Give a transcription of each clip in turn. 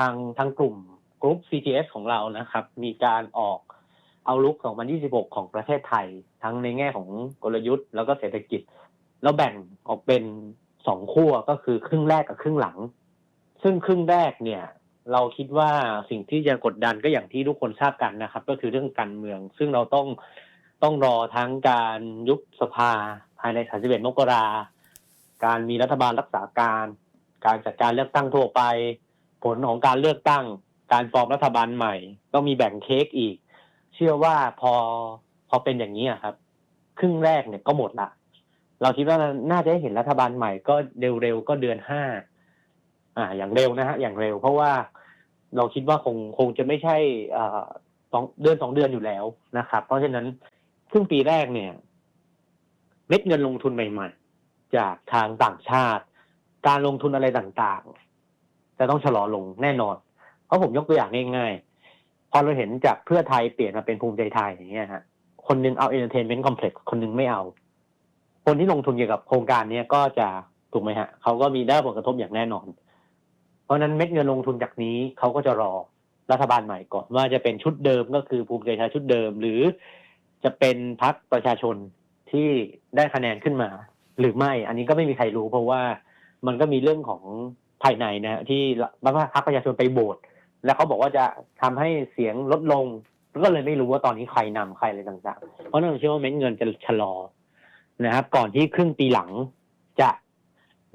ทางทางกลุ่มกลุ่ม CGS ของเรานะครับ มีการออกเอาลุก2026 ของประเทศไทย ทั้งในแง่ของกลยุทธ์แล้วก็เศรษฐกิจแล้วแบ่งออกเป็นสองขั้วก็คือครึ่งแรกกับครึ่งหลัง ซึ่งครึ่งแรกเนี่ย เราคิดว่าสิ่งที่จะกดดันก็อย่างที่ทุกคนทราบกันนะครับ ก็คือเรื่องการเมือง ซึ่งเราต้องต้องรอทั้งการยุบสภาภายใน 31 มกราการมีรัฐบาลรักษาการ การจัดการเลือกตั้งทั่วไป ผลของการเลือกตั้ง การฟอร์มรัฐบาลใหม่ต้องมีแบ่งเค้กอีก เชื่อว่าพอพอเป็นอย่างนี้ครับ ครึ่งแรกเนี่ยก็หมดละ เราคิดว่าน่าจะได้เห็นรัฐบาลใหม่ก็เร็วๆก็เดือนห้าอ่า อย่างเร็วนะฮะอย่างเร็ว เพราะว่าเราคิดว่าคงคงจะไม่ใช่อ่าสองเดือนสองเดือนอยู่แล้วนะครับ เพราะฉะนั้นครึ่งปีแรกเนี่ย เม็ดเงินลงทุนใหม่ ๆ จากทางต่างชาติ การลงทุนอะไรต่างๆ จะต้องชะลอลงแน่นอน เพราะผมยกตัวอย่างง่ายๆ พอเราเห็นจากเพื่อไทยเปลี่ยนมาเป็นภูมิใจไทยอย่างเงี้ยฮะ คนนึงเอาเอนเตอร์เทนเมนต์คอมเพล็กซ์คนนึงไม่เอา คนที่ลงทุนเกี่ยวกับโครงการเนี้ยก็จะถูกไหมฮะเขาก็มีได้ผลกระทบอย่างแน่นอน เพราะฉะนั้นเม็ดเงินลงทุนจากนี้เขาก็จะรอรัฐบาลใหม่ก่อนว่าจะเป็นชุดเดิมก็คือภูมิใจไทยชุดเดิม หรือจะเป็นพรรคประชาชนที่ได้คะแนนขึ้นมา หรือไม่ อันนี้ก็ไม่มีใครรู้เพราะว่ามันก็มีเรื่องของ ภายในนะฮะที่พรรคประชาชนไปโบสแล้วเขาบอกว่าจะทำให้เสียงลดลงก็เลยไม่รู้ว่าตอนนี้ใครนำใครอะไรต่างๆ เพราะนั่นเชื่อว่าเม็ดเงินจะชะลอนะครับ ก่อนที่ครึ่งปีหลังจะ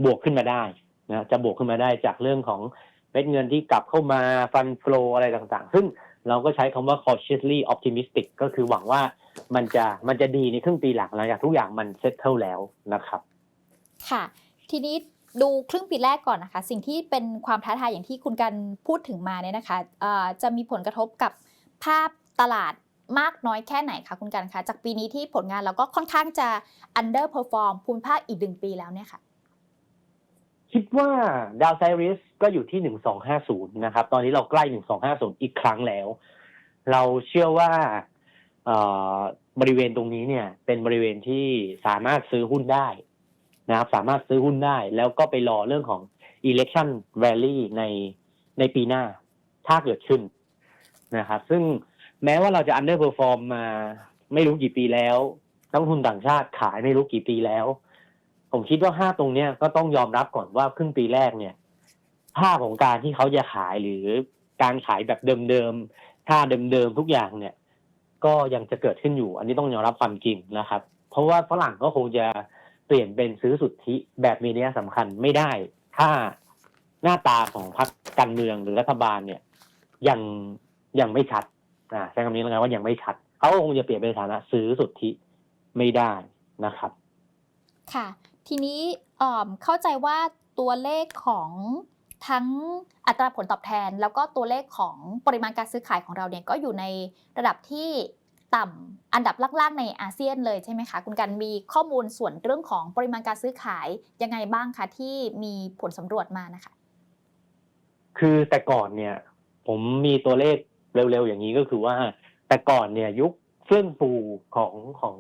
บวกขึ้นมาได้นะจะบวกขึ้นมาได้จากเรื่องของเม็ดเงินที่กลับเข้ามาฟันฟลออะไรต่างๆ ซึ่งเราก็ใช้คำว่า cautiously optimistic ก็คือหวังว่ามันจะมันจะดีในครึ่งปีหลังหลังจากทุกอย่างมันเซตเทิลแล้วนะครับ ค่ะ ทีนี้ ดูครึ่งปีแรกก่อนนะคะ สิ่งที่เป็นความท้าทายอย่างที่คุณกันพูดถึงมาเนี่ยนะคะจะมีผลกระทบกับภาพตลาดมากน้อยแค่ไหนคะคุณกันคะจากปีนี้ที่ผลงานเราก็ค่อนข้างจะ underperform ภูมิภาคอีกหนึ่งปีแล้วเนี่ยค่ะ คิดว่าดาวไซริสก็อยู่ที่หนึ่งสองห้าศูนย์นะครับ ตอนนี้เราใกล้หนึ่งสองห้าศูนย์อีกครั้งแล้ว เราเชื่อว่าบริเวณตรงนี้เนี่ย เป็นบริเวณที่สามารถซื้อหุ้นได้ นะครับสามารถซื้อหุ้นได้ แล้วก็ไปรอเรื่องของ election rally ในในปีหน้า ถ้าเกิดขึ้นนะครับ ซึ่งแม้ว่าเราจะ underperform มา ไม่รู้กี่ปีแล้วนักลงทุนต่างชาติขายไม่รู้กี่ปีแล้ว ผมคิดว่าห้าตรงเนี้ยก็ต้องยอมรับก่อนว่าครึ่งปีแรกเนี่ยภาพของการที่เขาจะขายหรือการขายแบบเดิมๆท่าเดิมๆทุกอย่างเนี่ย ก็ยังจะเกิดขึ้นอยู่ อันนี้ต้องยอมรับความจริงนะครับ เพราะว่าฝรั่งก็คงจะ เปลี่ยนเป็นซื้อสุทธิแบบมีนัยสำคัญไม่ได้ ถ้าหน้าตาของพรรคการเมืองหรือรัฐบาลเนี่ย ยังยังไม่ชัดอ่าใช้คำนี้แล้วกันว่ายังไม่ชัดเขาก็คงจะเปลี่ยนเป็นฐานะซื้อสุทธิไม่ได้นะครับ ค่ะ ทีนี้เข้าใจว่าตัวเลขของทั้งอัตราผลตอบแทน แล้วก็ตัวเลขของปริมาณการซื้อขายของเราเนี่ยก็อยู่ในระดับที่ ต่ำอันดับล่างๆในอาเซียนเลยใช่ไหมคะคุณกันมีข้อมูลส่วนเรื่องของปริมาณการซื้อขายยังไงบ้างคะที่มีผลสำรวจมานะคะ คือแต่ก่อนเนี่ย ผมมีตัวเลขเร็วๆอย่างนี้ก็คือว่า แต่ก่อนเนี่ยยุคเฟื่องฟูของของ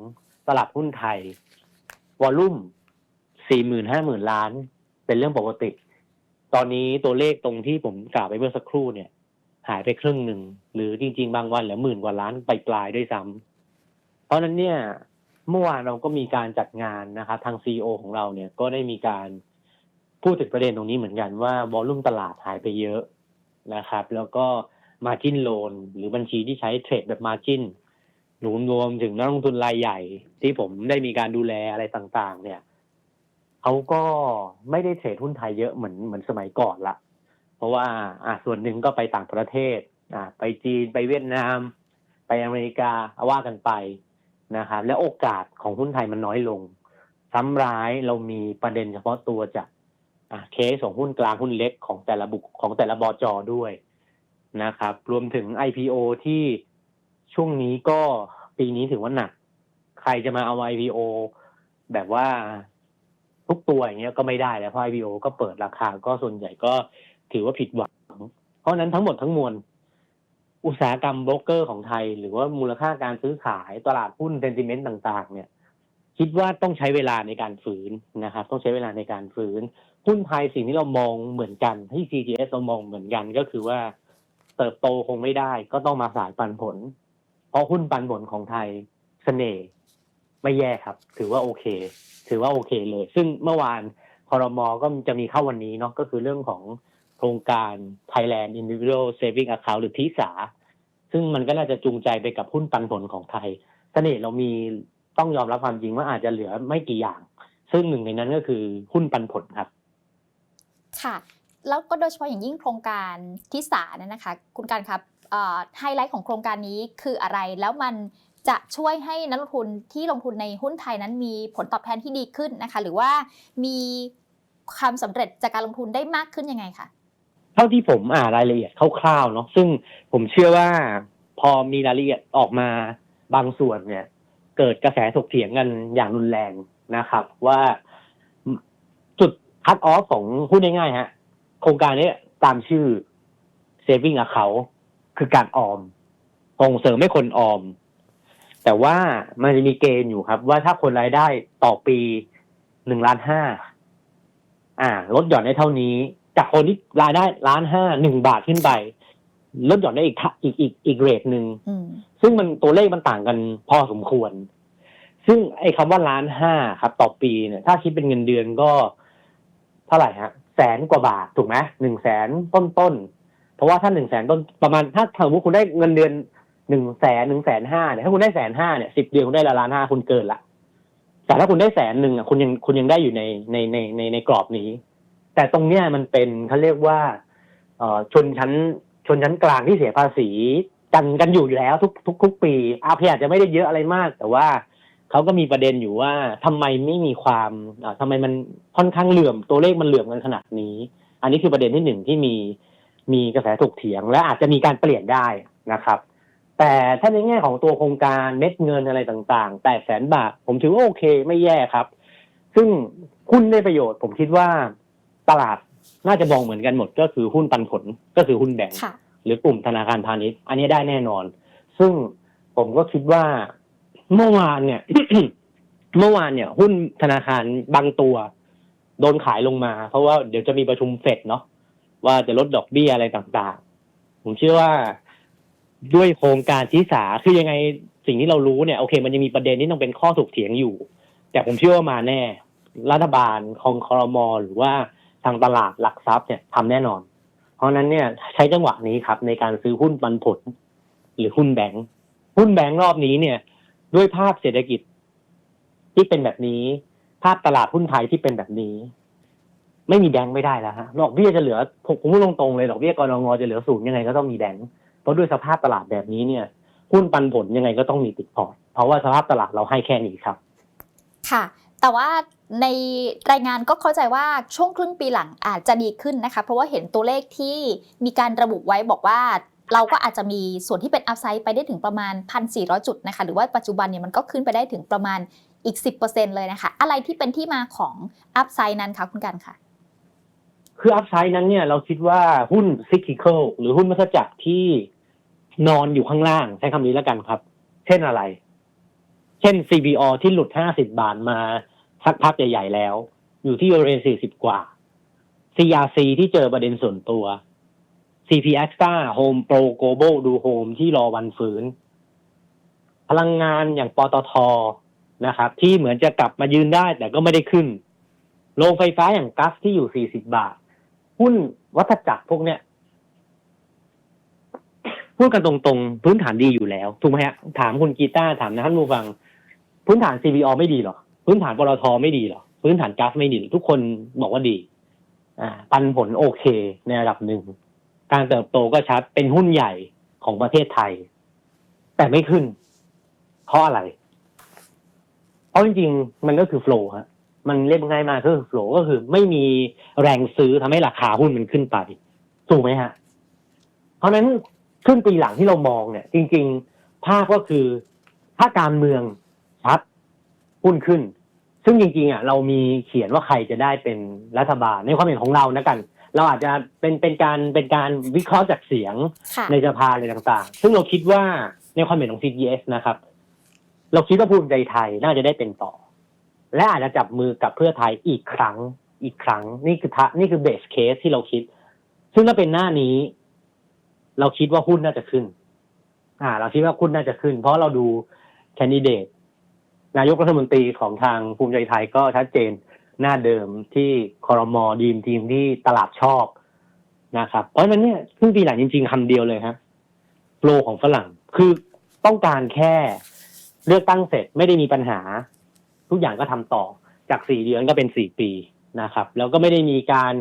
ตลาดหุ้นไทยวอลลุ่มสี่หมื่นห้าหมื่นล้าน เป็นเรื่องปกติ ตอนนี้ตัวเลขตรงที่ผมกล่าวไปเมื่อสักครู่เนี่ย หายไปครึ่งหนึ่ง หรือจริง ๆ บางวันเหลือหมื่นกว่าล้านไปปลายด้วยซ้ำเพราะฉะนั้นเนี่ยเมื่อวานเราก็มีการจัดงานนะครับทางซีอของเราเนี่ยก็ได้มีการพูดถึงประเด็นตรงนี้เหมือนกันว่าวอลลุ่มตลาดหายไปเยอะนะครับ แล้วก็มาจินโลนหรือบัญชีที่ใช้เทรดแบบมาจินรวมรวมถึงนักลงทุนรายใหญ่ ที่ผมได้มีการดูแลอะไรต่างๆ เนี่ยเขาก็ไม่ได้เทรดหุ้นไทยเยอะเหมือนเหมือนสมัยก่อนละ ราะว่าอ่าส่วนหนึ่งก็ไปต่างประเทศอ่าไปจีนไปเวียดนาม ไปอเมริกาเอาว่ากันไปนะครับและโอกาสของหุ้นไทยมันน้อยลง ซ้ำร้ายเรามีประเด็นเฉพาะตัวจากเคสของหุ้นกลางหุ้นเล็กของแต่ละบุคของแต่ละบอจอด้วยนะครับ รวมถึง IPO ที่ช่วงนี้ก็ปีนี้ถือว่าหนัก ใครจะมาเอา IPO แบบว่าทุกตัวอย่างเงี้ยก็ไม่ได้แล้วเพราะ IPO ก็เปิดราคาก็ส่วนใหญ่ก็ ถือว่าผิดหวัง เพราะนั้นทั้งหมดทั้งมวล อุตสาหกรรมโบรกเกอร์ของไทย หรือว่ามูลค่าการซื้อขายตลาดหุ้นเซนติเมนต์ต่าง ๆ เนี่ยคิดว่าต้องใช้เวลาในการฝืนนะครับ ต้องใช้เวลาในการฝืนหุ้นไทยสิ่งที่เรามองเหมือนกันที่ CGS เรามองเหมือนกันก็คือว่าเติบโตคงไม่ได้ ก็ต้องมาสายปันผล เพราะหุ้นปันผลของไทยเสน่ห์ไม่แย่ครับ ถือว่าโอเค ถือว่าโอเคเลย ซึ่งเมื่อวานคอรมอก็จะมีเข้าวันนี้เนาะก็คือเรื่องของ โครงการ Thailand Individual Saving Account หรือทิสา ซึ่งมันก็น่าจะจูงใจไปกับหุ้นปันผลของไทยเสน่ห์เรามีต้องยอมรับความจริงว่าอาจจะเหลือไม่กี่อย่าง ซึ่งหนึ่งในนั้นก็คือหุ้นปันผลครับ ค่ะ แล้วก็โดยเฉพาะอย่างยิ่งโครงการที่สาเนี่ยนะคะ คุณการครับไฮไลท์ของโครงการนี้คืออะไรแล้วมันจะช่วยให้นักลงทุนที่ลงทุนในหุ้นไทยนั้นมีผลตอบแทนที่ดีขึ้นนะคะ หรือว่ามีความสำเร็จจากการลงทุนได้มากขึ้นยังไงคะ เท่าที่ผมอ่านรายละเอียดคร่าวๆเนาะซึ่งผมเชื่อว่าพอมีรายละเอียดออกมาบางส่วนเนี่ย เกิดกระแสถกเถียงกันอย่างรุนแรงนะครับ ว่าจุดคัดออฟของพูดง่ายๆฮะ โครงการนี้ตามชื่อ saving account คือการออมส่งเสริมให้คนออม แต่ว่ามันจะมีเกณฑ์อยู่ครับ ว่าถ้าคนรายได้ต่อปีหนึ่งล้านห้าอ่าลดหย่อนได้เท่านี้ จากคนที่รายได้ล้านห้าหนึ่งบาทขึ้นไปลดหย่อนได้อีกทะอีกอีกอีกเรทหนึ่งอืมซึ่งมันตัวเลขมันต่างกันพอสมควร ซึ่งไอ้คำว่าล้านห้าครับ ต่อปีเนี่ย ถ้าคิดเป็นเงินเดือนก็เท่าไหร่ฮะแสนกว่าบาทถูกไหมหนึ่งแสนต้นต้นๆเพราะว่าถ้าหนึ่งแสนต้นประมาณถ้าสมมติคุณได้เงินเดือนหนึ่งแสนหนึ่งแสนห้าเนี่ยถ้าคุณได้แสนห้าเนี่ยสิบเดือนคุณได้ละล้านห้าคุณเกินละแต่ถ้าคุณได้แสนหนึ่งอะคุณยังคุณยังได้อยู่ในในในในในกรอบนี้ แต่ตรงเนี้ยมันเป็นเขาเรียกว่าเอ่อชนชั้นชนชั้นกลางที่เสียภาษีกันกันอยู่แล้วทุกทุกทุกปีอาเพอาจจะไม่ได้เยอะอะไรมาก แต่ว่าเขาก็มีประเด็นอยู่ว่าทำไมไม่มีความอ่าทำไมมันค่อนข้างเหลื่อมตัวเลขมันเหลื่อมกันขนาดนี้ อันนี้คือประเด็นที่หนึ่งที่มีมีกระแสถกเถียง และอาจจะมีการเปลี่ยนได้นะครับ แต่ถ้าในแง่ของตัวโครงการเม็ดเงินอะไรต่างๆแปดแสนบาทผมถือว่าโอเคไม่แย่ครับ ซึ่งหุ้นได้ประโยชน์ผมคิดว่า ตลาดน่าจะมองเหมือนกันหมดก็คือหุ้นปันผลก็คือหุ้นแบงก์ค่ะหรือกลุ่มธนาคารพาณิชย์ อันนี้ได้แน่นอน ซึ่งผมก็คิดว่าเมื่อวานเนี่ย เมื่อวานเนี่ย หุ้นธนาคารบางตัว โดนขายลงมา เพราะว่าเดี๋ยวจะมีประชุมเฟดเนาะว่าจะลดดอกเบี้ยอะไรต่างๆ ผมเชื่อว่าด้วยโครงการที่สาคือยังไงสิ่งที่เรารู้เนี่ยโอเค มันยังมีประเด็นที่ต้องเป็นข้อถกเถียงอยู่ แต่ผมเชื่อว่ามาแน่ รัฐบาลของคอรมอหรือว่า ทางตลาดหลักทรัพย์เนี่ยทำแน่นอน เพราะนั้นเนี่ยใช้จังหวะนี้ครับ ในการซื้อหุ้นปันผล หรือหุ้นแบงค์หุ้นแบงค์รอบนี้เนี่ย ด้วยภาพเศรษฐกิจที่เป็นแบบนี้ ภาพตลาดหุ้นไทยที่เป็นแบบนี้ ไม่มีแบงค์ไม่ได้แล้วฮะดอกเบี้ยจะเหลือผมผมพูดตรงๆเลยดอกเบี้ยกรงจะเหลือศูนย์ยังไงก็ต้องมีแบงค์เพราะด้วยสภาพตลาดแบบนี้เนี่ยหุ้นปันผลยังไงก็ต้องมีติดพอร์ตเพราะว่าสภาพตลาดเราให้แค่นี้ครับ ค่ะ แต่ว่าในรายงานก็เข้าใจว่าช่วงครึ่งปีหลังอาจจะดีขึ้นนะคะ เพราะว่าเห็นตัวเลขที่มีการระบุไว้บอกว่าเราก็อาจจะมีส่วนที่เป็นอัพไซด์ไปได้ถึงประมาณ 1,400 จุดนะคะ หรือว่าปัจจุบันเนี่ยมันก็ขึ้นไปได้ถึงประมาณอีก 10%เลยนะคะ อะไรที่เป็นที่มาของอัพไซด์นั้นคะคุณกันค่ะ คืออัพไซด์นั้นเนี่ยเราคิดว่าหุ้นซิกิเคิลหรือหุ้นมัสจักรที่นอนอยู่ข้างล่างใช้คำนี้แล้วกันครับ เช่นอะไร เช่น CBO ที่หลุด 50 บาทมา สักพักใหญ่ๆแล้ว อยู่ที่บริเวณ40 กว่า CRC ที่เจอประเด็นส่วนตัว CP Extra Home Pro Global ดูโฮมที่รอวันฟื้น พลังงานอย่างปตทนะครับ ที่เหมือนจะกลับมายืนได้แต่ก็ไม่ได้ขึ้น โรงไฟฟ้าอย่างกัสที่อยู่ 40 บาท หุ้นวัฏจักรพวกเนี้ยพูดกันตรงๆ พื้นฐานดีอยู่แล้ว ถูกไหมฮะ ถามคุณกีตาร์ถามนะท่านผู้ฟัง พื้นฐาน CBO ไม่ดีหรอ พื้นฐานปตทไม่ดีหรอพื้นฐานกัสไม่ดี ทุกคนบอกว่าดีอ่าปันผลโอเคในระดับหนึ่ง การเติบโตก็ชัดเป็นหุ้นใหญ่ของประเทศไทย แต่ไม่ขึ้น เพราะอะไร เพราะจริงๆ มันก็คือโฟล์ฮะมันเรียกง่ายมากก็คือโฟล์ก็คือไม่มีแรงซื้อทำให้ราคาหุ้นมันขึ้นไปถูกไหมฮะ เพราะฉะนั้นครึ่งปีหลังที่เรามองเนี่ย จริง ๆ ภาพก็คือถ้าการเมืองชัด หุ้นขึ้น ซึ่งจริงๆอะเรามีเขียนว่าใครจะได้เป็นรัฐบาลในความเห็นของเรานะกัน เราอาจจะเป็นเป็นการเป็นการวิเคราะห์จากเสียงค่ะในสภาอะไรต่างๆ ซึ่งเราคิดว่าในความเห็นของ CGS นะครับ เราคิดว่าภูมิใจไทยน่าจะได้เป็นต่อ และอาจจะจับมือกับเพื่อไทยอีกครั้งอีกครั้ง นี่คือทะนี่คือเบสเคสที่เราคิด ซึ่งถ้าเป็นหน้านี้ เราคิดว่าหุ้นน่าจะขึ้น อ่า เราคิดว่าหุ้นน่าจะขึ้น เพราะเราดูแคนดิเดต นายกรัฐมนตรีของทางภูมิใจไทยก็ชัดเจนหน้าเดิมที่คอรมอดีมทีมที่ตลาดชอบนะครับ เพราะฉะนั้นเนี่ยครึ่งปีหลังจริงๆคำเดียวเลยฮะโปรของฝรั่งคือต้องการแค่เลือกตั้งเสร็จไม่ได้มีปัญหา ทุกอย่างก็ทำต่อจากสี่เดือนก็เป็นสี่ปีนะครับ แล้วก็ไม่ได้มีการ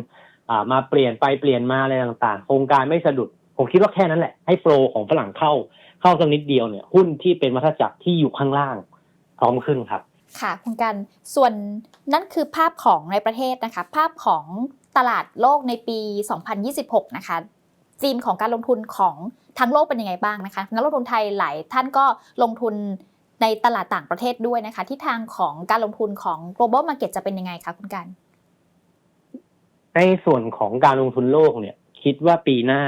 มาเปลี่ยนไปเปลี่ยนมาอะไรต่างๆ โครงการไม่สะดุด ผมคิดว่าแค่นั้นแหละ ให้โปรของฝรั่งเข้าเข้าสักนิดเดียวเนี่ย หุ้นที่เป็นวัฏจักรที่อยู่ข้างล่าง พร้อมขึ้นครับ ค่ะคุณกันส่วนนั่นคือภาพของในประเทศนะคะ ภาพของตลาดโลกในปี 2026 นะคะจีนของการลงทุนของทั้งโลกเป็นยังไงบ้างนะคะนักลงทุนไทยหลายท่านก็ลงทุนในตลาดต่างประเทศด้วยนะคะที่ทางของการลงทุนของ global market จะเป็นยังไงคะคุณกัน ในส่วนของการลงทุนโลกเนี่ย คิดว่าปีหน้า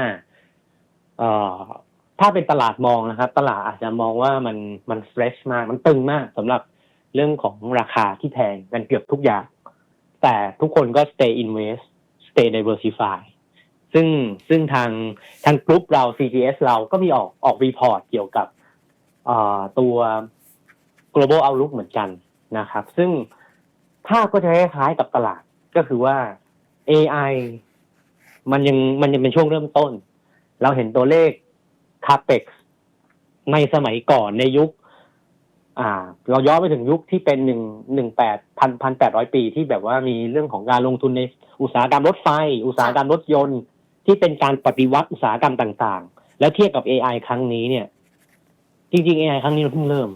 เอ่อ ถ้าเป็นตลาดมองนะครับ ตลาดอาจจะมองว่ามันมันเฟรชมาก มันตึงมากสำหรับเรื่องของราคาที่แพงกันเกือบทุกอย่าง แต่ทุกคนก็ stay invest stay diversify ซึ่งซึ่งทางทางกลุ่มเรา CGS เราก็มีออกออกรีพอร์ตเกี่ยวกับตัว global outlook เหมือนกันนะครับ ซึ่งภาพก็จะคล้ายกับตลาดก็คือว่า AI มันยังมันยังเป็นช่วงเริ่มต้น เราเห็นตัวเลข CAPEX ในสมัยก่อนในยุค อ่า เราย้อนไปถึงยุคที่เป็นหนึ่งหนึ่งแปดพันพันแปดร้อยปีที่แบบว่ามีเรื่องของการลงทุนในอุตสาหกรรมรถไฟ อุตสาหกรรมรถยนต์ ที่เป็นการปฏิวัติอุตสาหกรรมต่างๆ แล้วเทียบกับ AI ครั้งนี้เนี่ย จริงๆ AI ครั้งนี้เราเพิ่งเริ่ม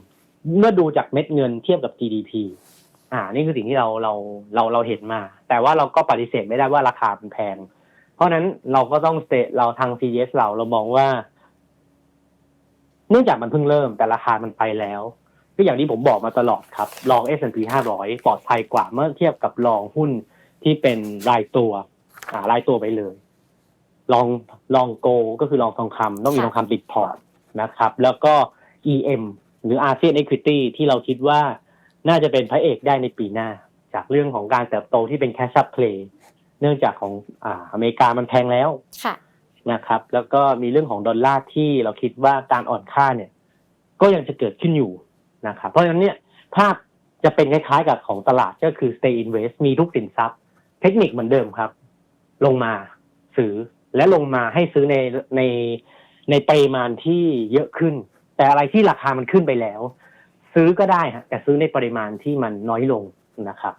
เมื่อดูจากเม็ดเงินเทียบกับ GDP อ่า นี่คือสิ่งที่เราเราเราเราเห็นมา แต่ว่าเราก็ปฏิเสธไม่ได้ว่าราคามันแพง เพราะนั้นเราก็ต้องเตเราทาง CGS เราเรามองว่า เนื่องจากมันเพิ่งเริ่มแต่ราคามันไปแล้ว ก็อย่างที่ผมบอกมาตลอดครับ ลอง S&P 500 ปลอดภัยกว่าเมื่อเทียบกับลองหุ้นที่เป็นรายตัวอ่ารายตัวไปเลย ลองลองโกก็คือลองทองคำต้องมีทองคำติดพอร์ตนะครับ แล้วก็ EM หรือ ASEAN Equity ที่เราคิดว่าน่าจะเป็นพระเอกได้ในปีหน้า จากเรื่องของการเติบโตที่เป็น cash up play เนื่องจากของอ่าอเมริกามันแพงแล้วค่ะ นะครับ แล้วก็มีเรื่องของดอลลาร์ที่เราคิดว่าการอ่อนค่าเนี่ย ก็ยังจะเกิดขึ้นอยู่นะครับ เพราะฉะนั้นเนี่ยภาพจะเป็นคล้ายๆกับของตลาดก็คือ stay invest มีทุกสินทรัพย์ เทคนิคเหมือนเดิมครับ ลงมาซื้อและลงมาให้ซื้อในในในปริมาณที่เยอะขึ้น แต่อะไรที่ราคามันขึ้นไปแล้ว ซื้อก็ได้ฮะแต่ซื้อในปริมาณที่มันน้อยลงนะครับ